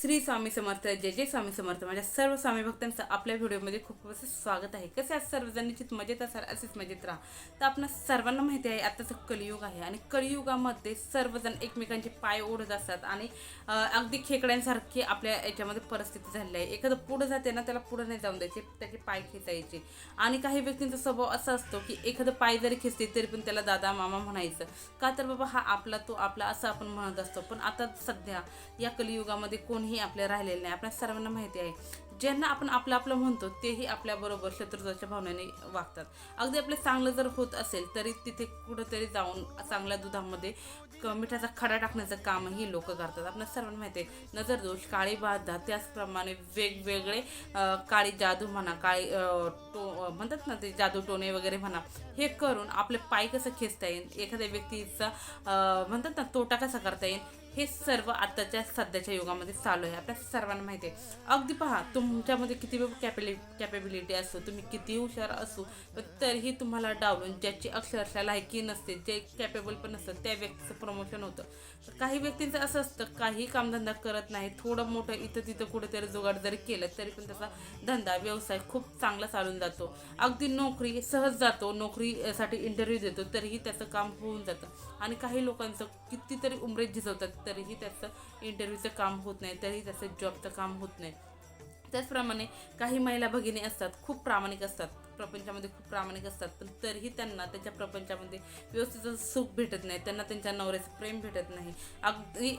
श्री स्वामी समर्थ जय जय स्वामी समर्थ. माझ्या सर्व स्वामी भक्तांचं आपल्या व्हिडिओमध्ये खूप असं स्वागत आहे. कसे आज सर्वजण? निश्चित मजेत असाल असेच मजेत राहा. तर आपण सर्वांना माहिती आहे आत्ताचं कलियुग आहे आणि कलियुगामध्ये सर्वजण एकमेकांचे पाय ओढत असतात आणि अगदी खेकड्यांसारखी आपल्या याच्यामध्ये परिस्थिती झालेली आहे. एखादं पुढं जाते ना त्याला पुढं नाही जाऊन द्यायचे त्याचे पाय खेचायचे. आणि काही व्यक्तींचा स्वभाव असा असतो की एखादं पाय जरी खेचते तरी पण त्याला दादा मामा म्हणायचं. का तर बाबा हा आपला तो आपला असं आपण म्हणत असतो. पण आता सध्या या कलियुगामध्ये कोणीही आपल्या राहिलेलं नाही. आपल्या सर्वांना माहिती आहे. ज्यांना आपण आपलं आपलं म्हणतो तेही आपल्याबरोबर शत्रुत्वाच्या भावनेने वागतात. अगदी आपलं चांगलं जर होत असेल तरी तिथे कुठंतरी जाऊन चांगल्या दुधामध्ये क- मिठाचा खडा टाकण्याचं कामही लोक करतात. आपल्या सर्वांना माहिती आहे नजरदोष काळी बाधा त्याचप्रमाणे वेगवेगळे काळी जादू म्हणा काळी टो म्हणतात ना ते जादू टोणे वगैरे म्हणा हे करून आपले पाय कसं खेचता येईल? एखाद्या व्यक्तीचा म्हणतात ना तोटा कसा करता येईल? हे सर्व आताच्या सध्याच्या युगामध्ये चालू आहे. आपल्या सर्वांना माहिती आहे. अगदी पहा तुमच्यामध्ये किती कॅपेलि कॅपेबिलिटी असो तुम्ही किती हुशार असो तरीही तुम्हाला डावलून ज्याची अक्षरशः लायकी नसते जे कॅपेबल पण नसतं त्या व्यक्तीचं प्रमोशन होतं. तर काही व्यक्तींचं असं असतं काही कामधंदा करत नाही थोडं मोठं इथं तिथं कुठेतरी जुगाड जरी केलं तरी पण त्याचा धंदा व्यवसाय खूप चांगला चालून जातो. अगदी नोकरी सहज जातो नोकरीसाठी इंटरव्ह्यू देतो तरीही त्याचं काम होऊन जातं. आणि काही लोकांचं कितीतरी उमरेत झिजवतात तरीही त्याचं इंटरव्ह्यूचं काम होत नाही तरीही त्याचं जॉबचं काम होत नाही. त्याचप्रमाणे काही महिला भगिनी असतात खूप प्रामाणिक असतात प्रपंचामध्ये खूप प्रामाणिक असतात पण तरीही त्यांना त्यांच्या प्रपंचामध्ये व्यवस्थित सुख भेटत नाही त्यांना त्यांच्या नवऱ्याचं प्रेम भेटत नाही. अगदी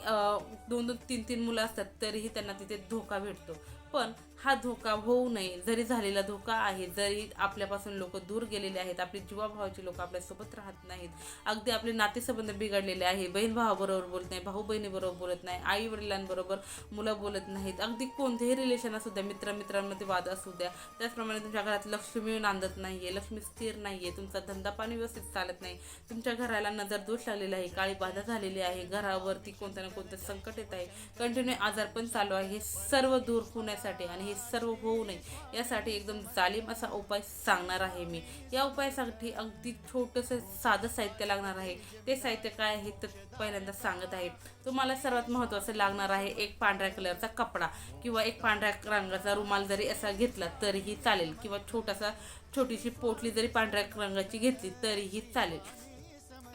दोन दोन तीन तीन मुलं असतात तरीही त्यांना तिथे धोका भेटतो. पण हा धोका होऊ नये. जरी झालेला धोका आहे जरी आपल्यापासून लोक दूर गेलेले आहेत आपली जीवाभावाची लोक आपल्यासोबत राहत नाहीत. अगदी आपले नातेसंबंध बिघडलेले आहे बहीण भावाबरोबर बोलत नाही भाऊ बहिणीबरोबर बोलत नाही आई वडिलांबरोबर मुलं बोलत नाहीत. अगदी कोणतेही रिलेशन असू द्या मित्र मित्रांमध्ये वाद असू द्या त्याचप्रमाणे तुमच्या घरात लक्ष्मी नांदत आहे लक्ष्मी स्थिर नाही आहे तुमचा धंदा पाणी व्यवस्थित चालत नाही. तुमच्या घराला नजर दोष लागलेला आहे काळी बाधा झालेली आहे घरावरती कोणत्या ना कोणतं संकट येत आहे. कंटिन्यू आजार पण चालू आहे. हे सर्व दूर होण्यासाठी आणि हे सर्व होऊ नये. यासाठी एकदम जालीम असा उपाय सांगणार आहे मी. या उपायासाठी अगदी छोटंसं साधं साहित्य लागणार आहे. ते साहित्य काय आहे तर पहिल्यांदा सांगत आहे. तुम्हाला सर्वात महत्त्वाचं लागणार आहे एक पांढऱ्या कलरचा कपडा किंवा एक पांढऱ्या रंगाचा रुमाल जरी असा घेतला तरीही चालेल किंवा छोटासा छोटीशी पोटली जरी पांढऱ्या रंगाची घेतली तरीही चालेल.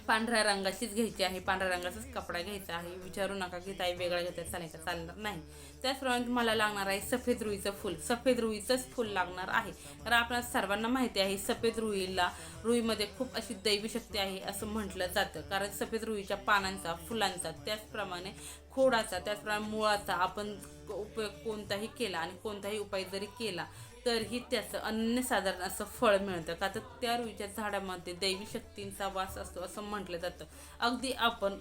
पांढऱ्या रंगाचीच घ्यायची आहे. पांढऱ्या रंगाचाच कपडा घ्यायचा आहे. विचारू नका की ताई वेगळा घेता चालेल का? चालणार नाही. त्याचप्रमाणे तुम्हाला लागणार आहे सफेद रुईचं फूल. सफेद रुईचंच फूल लागणार आहे. तर आपल्या सर्वांना माहिती आहे सफेद रुईला रुईमध्ये खूप अशी दैवी शक्ती आहे असं म्हटलं जातं. कारण सफेद रुईच्या पानांचा फुलांचा त्याचप्रमाणे खोडाचा त्याचप्रमाणे मुळाचा आपण उपयोग कोणताही केला आणि कोणताही उपाय जरी केला तरीही त्याचं अन्यसाधारण असं फळ मिळतं. का तर त्या रुईच्या झाडामध्ये दैवी शक्तींचा वास असतो असं म्हटलं जातं. अगदी आपण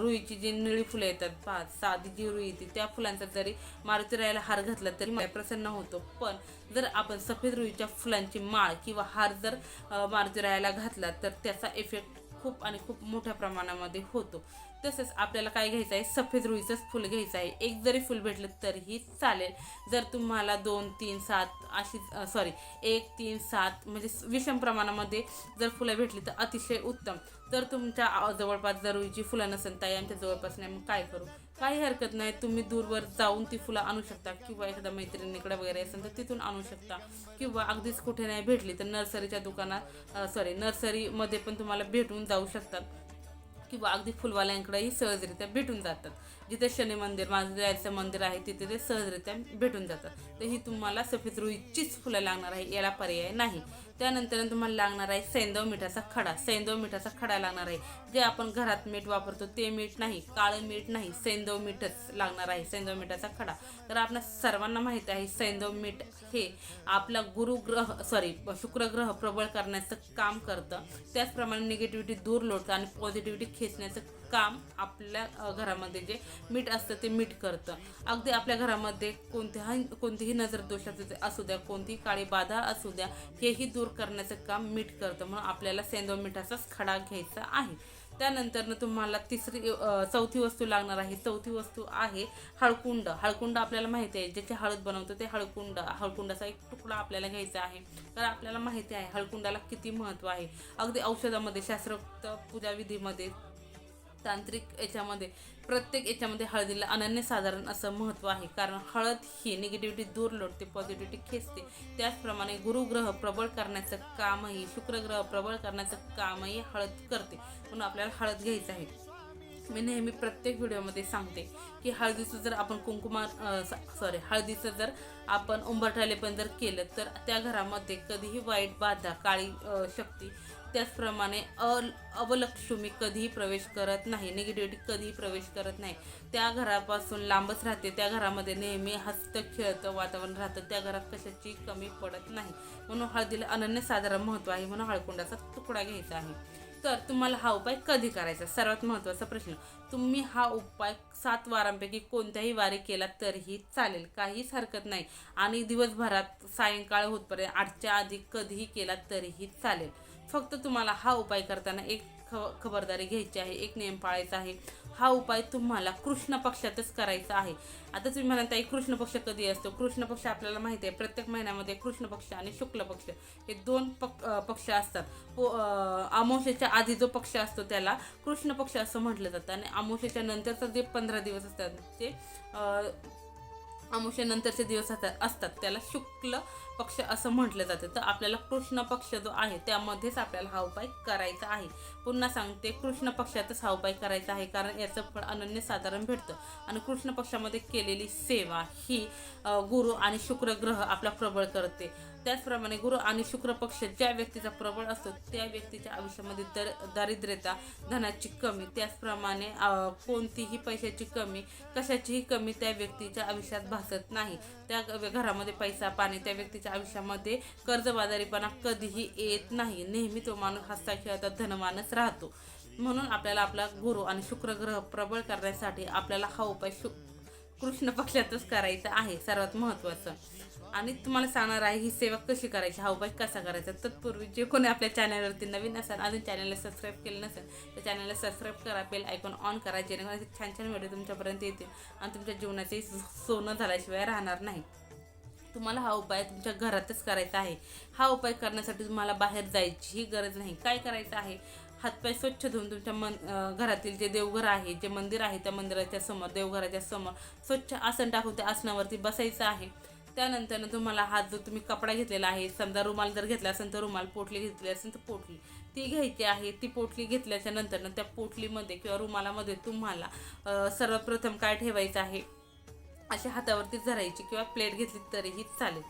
रुईची जी निळी फुलं येतात पहा साधी जी रुई येते त्या फुलांचा जरी मारुतीरायाला हार घातला तरी मला प्रसन्न होतो. पण जर आपण सफेद रुईच्या फुलांची माळ किंवा हार जर मारुतीरायाला मारुती रायाला घातला तर त्याचा इफेक्ट खूप आणि खूप मोठ्या प्रमाणामध्ये होतो. तसंच आपल्याला काय घ्यायचं आहे? सफेद रुईचंच फुल घ्यायचं आहे. एक जरी फुल भेटलं तरीही चालेल. जर तुम्हाला दोन तीन सात अशी सॉरी एक तीन सात म्हणजे विषम प्रमाणामध्ये जर फुलं भेटली तर अतिशय उत्तम. तर तुमच्या जवळपास जर रुईची फुलं नसेल ताई आमच्या जवळपास नाही मग काय करू? काही हरकत नाही तुम्ही दूरवर जाऊन ती फुलं आणू शकता किंवा एखाद्या मैत्रिणीकडे वगैरे असेल तर तिथून आणू शकता. किंवा अगदीच कुठे नाही भेटली तर नर्सरीच्या दुकानात सॉरी नर्सरीमध्ये पण तुम्हाला भेटून जाऊ शकतात. किंवा अगदी फुलवाल्यांकडेही सहजरित्या भेटून जातात. जिथे शनी मंदिर माझं मंदिर आहे तिथे ते सहजरित्या भेटून जातात. तर ही तुम्हाला सफेद रुईचीच फुलं लागणार आहे याला पर्याय नाही. त्यानंतर तुम्हाला लागणार आहे सैंदव मिठाचा खडा. सैंदव मिठाचा खडा लागणार आहे. जे आपण घरात मीठ वापरतो ते मीठ नाही काळं मीठ नाही सैंदव मीठच लागणार आहे सैंदव मिठाचा खडा. तर आपल्या सर्वांना माहिती आहे सैंदव मीठ हे आपला गुरुग्रह सॉरी शुक्रग्रह प्रबळ करण्याचं काम करतं. त्याचप्रमाणे निगेटिव्हिटी दूर लोटतं आणि पॉझिटिव्हिटी खेचण्याचं काम आपल्या घरामध्ये जे मीठ असतं ते मीठ करतं. अगदी आपल्या घरामध्ये कोणत्याही कोणतीही नजर दोषाचं असू द्या कोणतीही काळी बाधा असू द्या हेही दूर करण्याचं काम मीठ करतं म्हणून आपल्याला सेंदव मिठाचाच खडा घ्यायचा आहे. त्यानंतरनं तुम्हाला तिसरी चौथी वस्तू लागणार आहे. चौथी वस्तू आहे हळकुंड. हळकुंड आपल्याला माहिती आहे ज्याचे हळद बनवतो ते हळकुंड. हळकुंडाचा एक तुकडा आपल्याला घ्यायचा आहे. तर आपल्याला माहिती आहे हळकुंडाला किती महत्त्व आहे. अगदी औषधामध्ये शास्त्रोक्त पूजाविधीमध्ये तांत्रिक याच्यामध्ये प्रत्येक याच्यामध्ये हळदीला अनन्यसाधारण असं महत्त्व आहे. कारण हळद ही निगेटिव्हिटी दूर लोटते पॉझिटिव्हिटी खेचते. त्याचप्रमाणे गुरुग्रह प्रबळ करण्याचं कामही शुक्रग्रह प्रबळ करण्याचं कामही हळद करते. म्हणून आपल्याला हळद घ्यायचं आहे. मी नेहमी प्रत्येक व्हिडिओमध्ये सांगते की हळदीचं जर आपण कुंकुमा सॉरी हळदीचं जर आपण उंबरठालेपण जर केलं तर त्या घरामध्ये कधीही वाईट बाधा काळी शक्ती त्याचप्रमाणे अ अवलक्ष्मी कधीही प्रवेश करत नाही निगेटिव्हिटी कधीही प्रवेश करत नाही. त्या घरापासून लांबच राहते. त्या घरामध्ये नेहमी हस्त खेळतं वातावरण राहतं. त्या घरात कशाची कमी पडत नाही. म्हणून हळदीला अनन्यसाधारण महत्त्व आहे म्हणून हळकुंडाचा तुकडा घ्यायचा आहे. तर तुम्हाला हा उपाय कधी करायचा सर्वात महत्त्वाचा प्रश्न. तुम्ही हा उपाय सात वारांपैकी कोणत्याही वारी केला तरीही चालेल. काहीच हरकत नाही. आणि दिवसभरात सायंकाळ होतपर्यंत आठच्या आधी कधीही केला तरीही चालेल. फक्त तुम्हाला हा उपाय करताना एक ख खबरदारी घ्यायची आहे एक नियम पाळायचा आहे. हा उपाय तुम्हाला कृष्ण पक्षातच करायचा आहे. आता तुम्ही म्हणाल ताई कृष्ण पक्ष कधी असतो? कृष्ण पक्ष आपल्याला माहिती आहे प्रत्येक महिन्यामध्ये कृष्ण पक्ष आणि शुक्ल पक्ष हे दोन पक पक्ष असतात. पो अं, अमावस्येच्या आधी जो पक्ष असतो त्याला कृष्ण पक्ष असं म्हटलं जातं. आणि अमावस्येच्या नंतरचं जे पंधरा दिवस असतात ते अं, अमावस्येनंतरचे दिवस असतात असतात त्याला शुक्ल पक्ष असं म्हटलं जातं. तर आपल्याला कृष्ण पक्ष जो आहे त्यामध्येच आपल्याला हा उपाय करायचा आहे. पुन्हा सांगते कृष्ण पक्षातच हा उपाय करायचा आहे कारण याचं फळ अनन्यसाधारण भेटतं. आणि कृष्ण पक्षामध्ये केलेली सेवा ही गुरु आणि शुक्र ग्रह आपला प्रबळ करते. त्याचप्रमाणे गुरु आणि शुक्र पक्ष ज्या व्यक्तीचा प्रबळ असतो त्या व्यक्तीच्या आयुष्यामध्ये दर दारिद्र्यता धनाची कमी त्याचप्रमाणे कोणतीही पैशाची कमी कशाचीही कमी त्या व्यक्तीच्या आयुष्यात भासत नाही. त्या घरामध्ये पैसा पाणी त्या व्यक्तीच्या आयुष्यामध्ये कर्जबाजारीपणा कधीही येत नाही. नेहमी तो माणूस हसता खेळता धनवानच राहतो. म्हणून आपल्याला आपला गुरु आणि शुक्र ग्रह प्रबळ करण्यासाठी आपल्याला हा उपाय शु कृष्ण पक्षातच करायचा आहे सर्वात महत्त्वाचं. आणि तुम्हाला सांगणार आहे ही सेवा कशी करायची? हा उपाय कसा करायचा? तत्पूर्वी जे कोणी आपल्या चॅनलवरती नवीन असाल अजून चॅनलला सबस्क्राईब केलं नसेल तर चॅनलला सबस्क्राईब करा बेल आयकॉन ऑन करा जेणेकरून छान छान व्हिडिओ तुमच्यापर्यंत येतील आणि तुमच्या जीवनाचे सोनं झाल्याशिवाय राहणार नाही. तुम्हाला हा उपाय तुमच्या घरातच करायचा आहे. हा उपाय करण्यासाठी तुम्हाला बाहेर जायचीही गरज नाही. काय करायचं आहे? हातपाय स्वच्छ धुवून तुमच्या मन घरातील जे देवघर आहे जे मंदिर आहे त्या मंदिराच्या समोर देवघराच्या समोर स्वच्छ आसन टाकून त्या आसनावरती बसायचं आहे. त्यानंतर तुम्हाला हा जो तुम्ही कपडा घेतलेला आहे समजा रुमाल जर घेतला असेल तर रुमाल पोटली घेतली असेल तर पोटली. ती घ्यायची आहे ती पोटली घेतल्याच्या नंतर त्या पोटलीमध्ये किंवा रुमालामध्ये तुम्हाला सर्वप्रथम काय ठेवायचं आहे? अशी हातावरती धरायची किंवा प्लेट घेतली तरीही चालेल.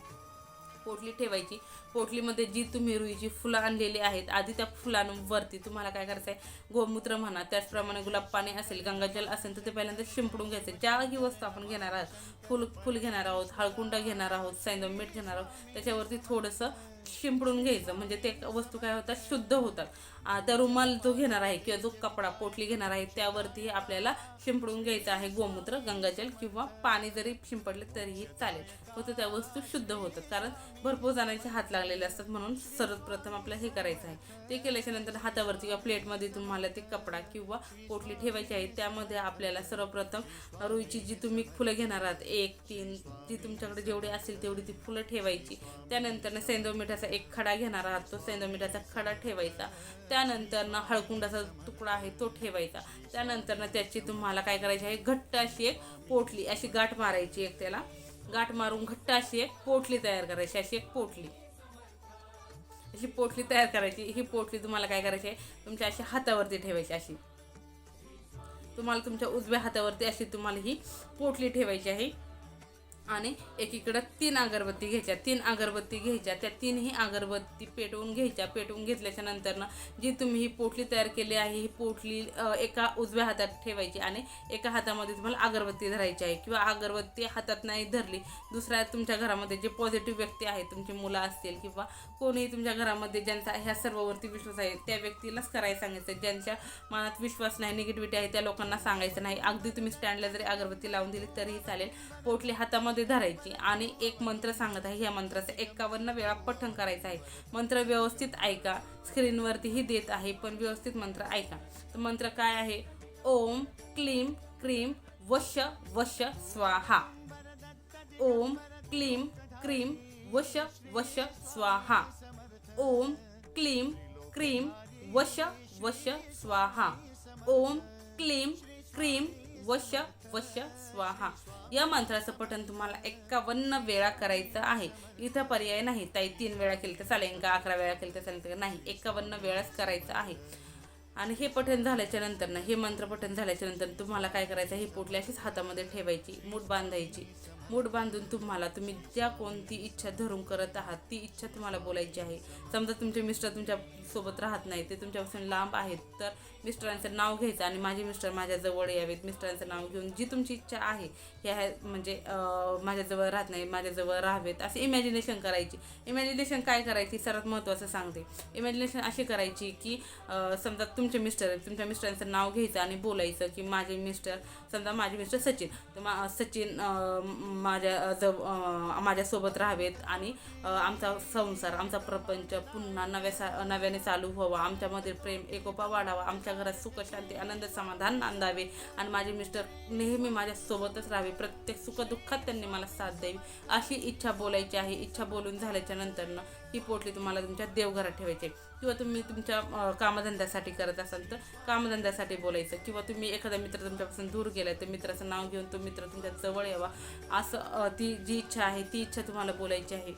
पोटली ठेवायची. पोटलीमध्ये जी तुम्ही रुईची फुलं आणलेली आहेत आधी त्या फुलांवरती तुम्हाला काय करायचं आहे गोमूत्र म्हणा त्याचप्रमाणे गुलाब पाणी असेल गंगाजल असेल तर ते पहिल्यांदा शिंपडून घ्यायचं. ज्याही वस्तू आपण घेणार आहोत फुल फुल घेणार आहोत हळकुंडा घेणार आहोत सैंदव मीठ घेणार आहोत त्याच्यावरती थोडंसं शिंपडून घ्यायचं. म्हणजे ते वस्तू काय होतात? शुद्ध होतात. आता रुमाल जो घेणार आहे किंवा जो कपडा पोटली घेणार आहे त्यावरती आपल्याला शिंपडून घ्यायचं आहे गोमूत्र गंगाजल किंवा पाणी जरी शिंपडले तरीही चालेल. होतं त्या वस्तू शुद्ध होतात. कारण भरपूर जणांचे हात लागलेले असतात म्हणून सर्वप्रथम आपल्याला हे करायचं आहे. ते केल्याच्यानंतर हातावरती किंवा प्लेटमध्ये तुम्हाला ते कपडा किंवा पोटली ठेवायची आहे. त्यामध्ये आपल्याला सर्वप्रथम रुईची जी तुम्ही फुलं घेणार आहात एक तीन जी तुमच्याकडे जेवढी असेल तेवढी ती फुलं ठेवायची. त्यानंतर सेंदव मिठाचा एक खडा घेणार आहात तो सेंदव मिठाचा खडा ठेवायचा. त्यानंतर ना हळकुंडाचा तुकडा आहे तो ठेवायचा. त्यानंतर ना त्याची तुम्हाला काय करायची आहे घट्ट अशी एक पोटली अशी गाठ मारायची एक त्याला. गाठ मारून घट्ट अशी एक पोटली तयार करायची अशी एक पोटली. अशी पोटली तयार करायची. ही पोटली तुम्हाला काय करायची आहे? तुमच्या अशी हातावरती ठेवायची अशी. तुम्हाला तुमच्या उजव्या हातावरती अशी तुम्हाला ही पोटली ठेवायची आहे. आणि एकीकडं तीन अगरबत्ती घ्यायच्या. तीन अगरबत्ती घ्यायच्या. त्या तीनही अगरबत्ती पेटवून घ्यायच्या. पेटवून घेतल्याच्या नंतर ना जी तुम्ही ही पोटली तयार केली आहे ही पोटली एका उजव्या हातात ठेवायची आणि एका हातामध्ये तुम्हाला अगरबत्ती धरायची आहे किंवा अगरबत्ती हातात नाही धरली दुसऱ्या तुमच्या घरामध्ये जे पॉझिटिव्ह व्यक्ती आहे तुमची मुलं असतील किंवा कोणीही तुमच्या घरामध्ये ज्यांचा ह्या सर्ववरती विश्वास आहे त्या व्यक्तीलाच करायला सांगायचं. ज्यांच्या मनात विश्वास नाही निगेटिव्हिटी आहे त्या लोकांना सांगायचं नाही. अगदी तुम्ही स्टँडला जरी अगरबत्ती लावून दिली तरीही चालेल. पोटली हातामध्ये धरायची. आणि एक मंत्र सांगत आहे ह्या मंत्राचं एक्कावन्न वेळा पठण करायचं आहे. मंत्र व्यवस्थित ऐका. स्क्रीनवरतीही देत आहे पण व्यवस्थित मंत्र ऐका. तर मंत्र काय आहे? ओम क्लीम क्रीम वश वश स्वाहा. ओम क्लीम क्रीम वश वश स्वाहा. ओम क्लीम क्रीम वश वश स्वाहा. ओम क्लीम क्रीम वश वश स्वाहा. या मंत्राचं पठण तुम्हाला एक्कावन्न वेळा करायचं आहे. इथं पर्याय नाही. ताई तीन वेळा केलं तर चालेल. का अकरा वेळा केलं तर चालेल? का नाही. एक्कावन्न वेळाच करायचं आहे. आणि हे पठण झाल्याच्यानंतर ना हे मंत्र पठण झाल्याच्यानंतर तुम्हाला काय करायचं हे पोटली अशीच हातामध्ये ठेवायची. मूठ बांधायची. मूठ बांधून तुम्हाला तुम्ही ज्या कोणती इच्छा धरून करत आहात ती इच्छा तुम्हाला बोलायची आहे. समजा तुमचे मिस्टर तुमच्यासोबत राहत नाही ते तुमच्यापासून लांब आहेत तर मिस्टरांचं नाव घ्यायचं आणि माझे मिस्टर माझ्याजवळ यावेत. मिस्टरांचं नाव घेऊन जी तुमची इच्छा आहे हे आहे म्हणजे माझ्याजवळ राहत नाही माझ्याजवळ राहावेत असे इमॅजिनेशन करायची. इमॅजिनेशन काय करायची? सर्वात महत्त्वाचं सांगते. इमॅजिनेशन अशी करायची की समजा तुमचे मिस्टर आहेत तुमच्या मिस्टरांचं नाव घ्यायचं आणि बोलायचं की माझे मिस्टर समजा माझे मिस्टर सचिन तर मा सचिन माझ्या जव माझ्यासोबत राहावेत आणि आमचा संसार आमचा प्रपंच पुन्हा नव्या सा नव्याने चालू व्हावा. आमच्यामध्ये प्रेम एकोपा वाढावा. आमच्या घरात सुखशांती आनंद समाधान नांदावे. आणि माझे मिस्टर नेहमी माझ्यासोबतच राहावे. प्रत्येक सुखदुःखात त्यांनी मला साथ द्यावी. अशी इच्छा बोलायची आहे. इच्छा बोलून झाल्याच्या नंतरनं ती पोटली तुम्हाला तुमच्या देवघरात ठेवायची. आहे. किंवा तुम्ही तुमच्या कामधंद्यासाठी करत असाल तर कामधंद्यासाठी बोलायचं. किंवा तुम्ही एखादा मित्र तुमच्यापासून दूर गेलाय तर मित्राचं नाव घेऊन तो मित्र तुमच्या जवळ यावा. असं ती जी इच्छा आहे ती इच्छा तुम्हाला बोलायची आहे.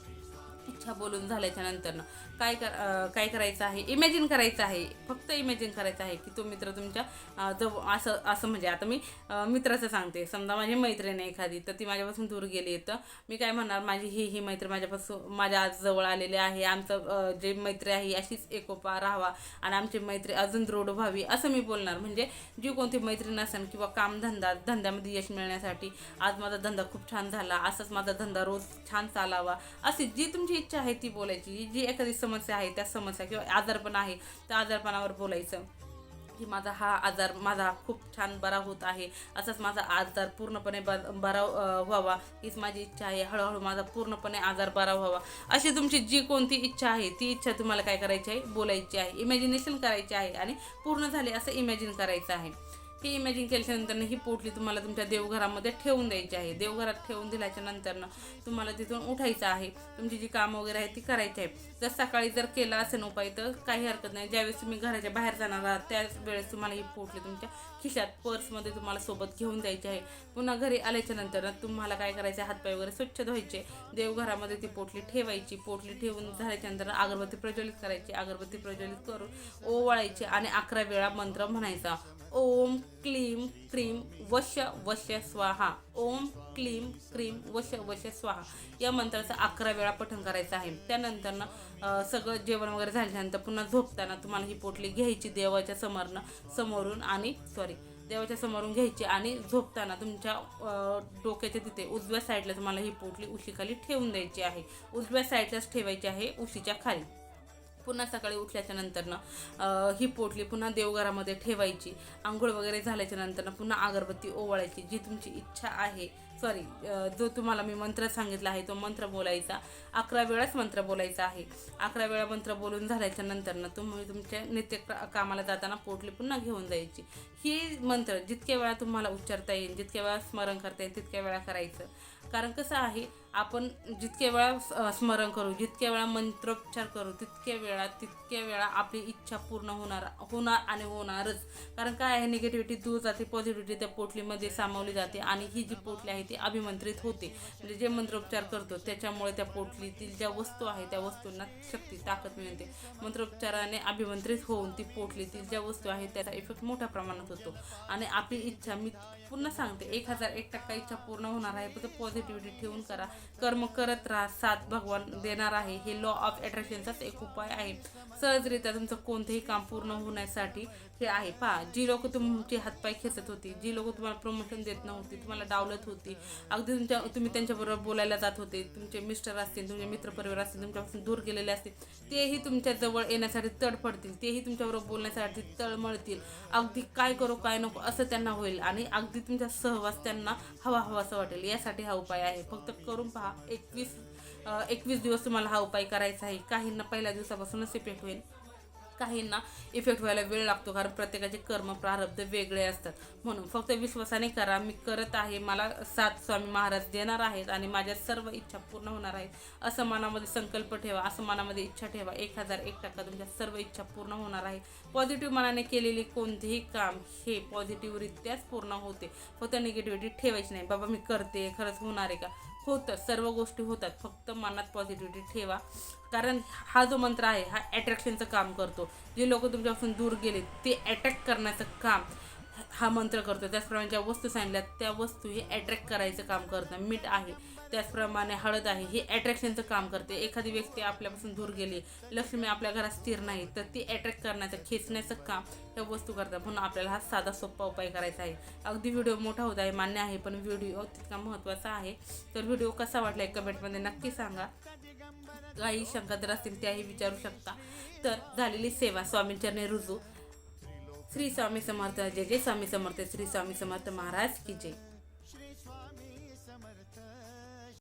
इच्छा बोलून झाल्याच्या नंतरनं काय कर काय करायचं आहे? इमॅजिन करायचं आहे. फक्त इमॅजिन करायचं आहे की तो मित्र तुमच्या अं, असं असं म्हणजे आता मी मित्राचं सांगते. समजा माझी मैत्रीण आहे एखादी तर ती माझ्यापासून दूर गेली तर मी काय म्हणणार? माझी ही ही मैत्री माझ्यापासून माझ्या आज जवळ आलेली आहे. आमचं जे मैत्री आहे अशीच एकोपा राहावा आणि आमची मैत्री अजून दृढ व्हावी असं मी बोलणार. म्हणजे जी कोणती मैत्रीण असेल किंवा कामधंदा धंद्यामध्ये यश मिळण्यासाठी आज माझा धंदा खूप छान झाला असंच माझा धंदा रोज छान चालावा अशी जी तुमची इच्छा आहे ती बोलायची. जी एखादी समस्या आहे त्या समस्या किंवा आजारपण आहे त्या आजारपणावर बोलायचं. की माझा हा आजार माझा खूप छान बरा होत आहे. असंच माझा आजार पूर्णपणे ब बरा व्हावा. हीच माझी इच्छा आहे. हळूहळू माझा पूर्णपणे आजार बरा व्हावा. अशी तुमची जी कोणती इच्छा आहे ती इच्छा तुम्हाला काय करायची आहे? बोलायची आहे. इमॅजिनेशन करायची आहे आणि पूर्ण झाली असं इमॅजिन करायचं आहे. हे इमॅजिन केल्याच्यानंतरनं ही पोटली तुम्हाला तुमच्या देवघरामध्ये ठेवून द्यायची आहे. देवघरात ठेवून दिल्याच्या नंतरनं तुम्हाला तिथून उठायचं आहे. तुमची जी कामं वगैरे आहे ती करायची आहे जर सकाळी जर केला असेल उपाय तर काही हरकत नाही. ज्यावेळेस तुम्ही घराच्या बाहेर जाणार आहात त्याच वेळेस तुम्हाला ही पोटली तुमच्या खिशात पर्समध्ये तुम्हाला सोबत घेऊन जायची आहे. पुन्हा घरी आल्याच्यानंतर तुम्हाला काय करायचं हातपाय वगैरे स्वच्छ धुवायचे. देवघरामध्ये ती पोटली ठेवायची. पोटली ठेवून झाल्याच्यानंतर अगरबत्ती प्रज्वलित करायची. अगरबत्ती प्रज्वलित करून ओवाळायची आणि अकरा वेळा मंत्र म्हणायचा. ओम क्लीम क्रीम वश वश स्वाहा. ओम क्लीम क्रीम वश वश स्वाहा. या मंत्राचं अकरा वेळा पठण करायचं आहे. त्यानंतरनं ना सगळं जेवण वगैरे झाल्यानंतर पुन्हा झोपताना तुम्हाला ही पोटली घ्यायची देवाच्या समोरनं समोरून आणि सॉरी देवाच्या समोरून घ्यायची आणि झोपताना तुमच्या डोक्याच्या तिथे उजव्या साईडला तुम्हाला ही पोटली उशीखाली ठेवून द्यायची आहे. उजव्या साईडलाच ठेवायची आहे उशीच्या खाली. पुन्हा सकाळी उठल्याच्या नंतरनं ही पोटली पुन्हा देवघरामध्ये ठेवायची. आंघोळ वगैरे झाल्याच्या नंतरनं पुन्हा अगरबत्ती ओवाळायची जी तुमची इच्छा आहे. सॉरी जो तुम्हाला मी मंत्र सांगितला आहे तो मंत्र बोलायचा. अकरा वेळाच मंत्र बोलायचा आहे. अकरा वेळा मंत्र बोलून झाल्याच्या नंतरनं तुम्ही तुमच्या नित्य का- कामाला जाताना पोटली पुन्हा घेऊन जायची. ही मंत्र जितक्या वेळा तुम्हाला उच्चारता येईल जितक्या वेळा स्मरण करता येईल तितक्या वेळा करायचं. कारण कसं आहे आपण जितक्या वेळा स्मरण करू जितक्या वेळा मंत्रोपचार करू तितक्या वेळा तितक्या वेळा आपली इच्छा पूर्ण होणार होणार आणि होणारच. कारण काय आहे निगेटिव्हिटी दूर जाते पॉझिटिव्हिटी त्या पोटलीमध्ये सामावली जाते आणि ही जी पोटली आहे ती अभिमंत्रित होते. म्हणजे जे मंत्रोपचार करतो त्याच्यामुळे त्या पोटलीतील ज्या वस्तू आहे त्या वस्तूंना शक्ती ताकद मिळते. मंत्रोपचाराने अभिमंत्रित होऊन ती पोटलीतील ज्या वस्तू आहेत त्याचा इफेक्ट मोठ्या प्रमाणात होतो. आणि आपली इच्छा मी पुन्हा सांगते एक हजार एक टक्का इच्छा पूर्ण होणार आहे फक्त पॉझिटिव्हिटी ठेवून करा. कर्म करत राहा साथ भगवान देणार आहे. हे लॉ ऑफ अट्रॅक्शनचाच एक उपाय आहे. सहजरित्या तुमचं कोणतेही काम पूर्ण होण्यासाठी हे आहे. पहा जी लोक तुमचे हातपाय खेचत होती जी लोक तुम्हाला प्रमोशन देत नव्हती तुम्हाला डावलत होती अगदी तुमच्या तुम्ही त्यांच्याबरोबर बोलायला जात होते तुमचे मिस्टर असतील तुमचे मित्रपरिवार असतील तुमच्यापासून दूर गेलेले असतील तेही तुमच्या जवळ येण्यासाठी तडफडतील तेही तुमच्याबरोबर बोलण्यासाठी तळमळतील अगदी काय करू काय नको असं त्यांना होईल आणि अगदी तुमचा सहवास त्यांना हवा हवासा वाटेल. यासाठी हा उपाय आहे. फक्त करून पहा. एकवीस एकवीस दिवस तुम्हाला हा उपाय करायचा आहे. काहींना पहिल्या दिवसापासूनच इफेक्ट होईल. काहींना इफेक्ट व्हायला वेळ लागतो कारण प्रत्येकाचे कर्म प्रारब्ध वेगळे असतात. म्हणून फक्त विश्वासाने करा मी करत आहे मला सात स्वामी महाराज देणार आहेत आणि माझ्या सर्व इच्छा पूर्ण होणार आहेत. असं मनामध्ये संकल्प ठेवा असं मनामध्ये इच्छा ठेवा. एक हजार एक टक्का तुमच्या सर्व इच्छा पूर्ण होणार आहे. पॉझिटिव्ह मनाने केलेली कोणतेही काम हे पॉझिटिव्हरित्याच पूर्ण होते. फक्त निगेटिव्हिटी ठेवायची नाही. बाबा मी करते खरंच होणार आहे का? होतं सर्व गोष्टी होतात. फक्त मनात पॉझिटिव्हिटी ठेवा. कारण हा जो मंत्र आहे हा अट्रॅक्शनचं काम करतो. जे लोक तुमच्यापासून दूर गेले ते अटॅक करण्याचं काम हा मंत्र करतो. त्याचप्रमाणे ज्या वस्तू सांगितल्या त्या वस्तू हे अट्रॅक्ट करायचं काम करतं. मीठ आहे. त्याचप्रमाणे हळद आहे हे ॲट्रॅक्शनचं काम करते. एखादी व्यक्ती आपल्यापासून दूर गेली लक्ष्मी आपल्या घरात स्थिर नाही तर ती अट्रॅक्ट करण्याचं खेचण्याचं काम ह्या वस्तू करतात. म्हणून आपल्याला हा साधा सोपा उपाय करायचा आहे. अगदी व्हिडिओ मोठा होत आहे मान्य आहे पण व्हिडिओ तितका महत्त्वाचा आहे. तर व्हिडिओ कसा वाटला आहे कमेंटमध्ये नक्की सांगा. काही शंका जर असतील त्याही विचारू शकता. तर झालेली सेवा स्वामींचरणे रुजू. श्री स्वामी समर्थ जय जय स्वामी समर्थ श्री स्वामी समर्थ महाराज की जय.